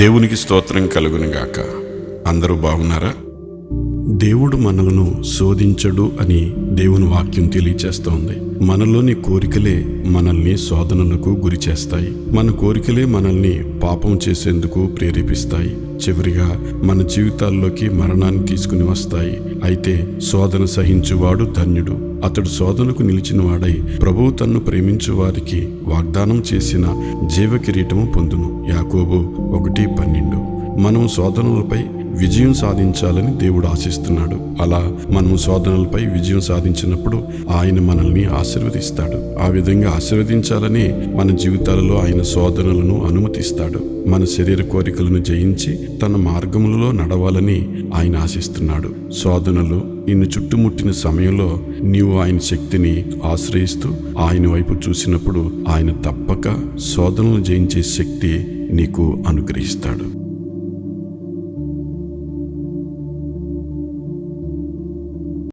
దేవునికి స్తోత్రం కలుగునుగాక అందరూ బాగున్నారా? దేవుడు మనలను శోధించడు అని దేవుని వాక్యం తెలియచేస్తోంది. మనలోని కోరికలే మనల్ని శోధనలకు గురి చేస్తాయి. మన కోరికలే మనల్ని పాపం చేసేందుకు ప్రేరేపిస్తాయి. చివరిగా మన జీవితాల్లోకి మరణాన్ని తీసుకుని వస్తాయి. అయితే శోధన సహించువాడు ధన్యుడు. అతడు శోధనకు నిలిచిన వాడై ప్రభువు తన్ను ప్రేమించు వారికి వాగ్దానం చేసిన జీవ కిరీటము పొందును. యాకోబు ఒకటి పన్నెండు. మనం శోధనలపై విజయం సాధించాలని దేవుడు ఆశిస్తున్నాడు. అలా మనం శోధనలపై విజయం సాధించినప్పుడు ఆయన మనల్ని ఆశీర్వదిస్తాడు. ఆ విధంగా ఆశీర్వదించాలని మన జీవితాలలో ఆయన శోధనలను అనుమతిస్తాడు. మన శరీర కోరికలను జయించి తన మార్గములలో నడవాలని ఆయన ఆశిస్తున్నాడు. శోధనలు నిన్ను చుట్టుముట్టిన సమయంలో నీవు ఆయన శక్తిని ఆశ్రయిస్తూ ఆయన వైపు చూసినప్పుడు ఆయన తప్పక శోధనలు జయించే శక్తి నీకు అనుగ్రహిస్తాడు.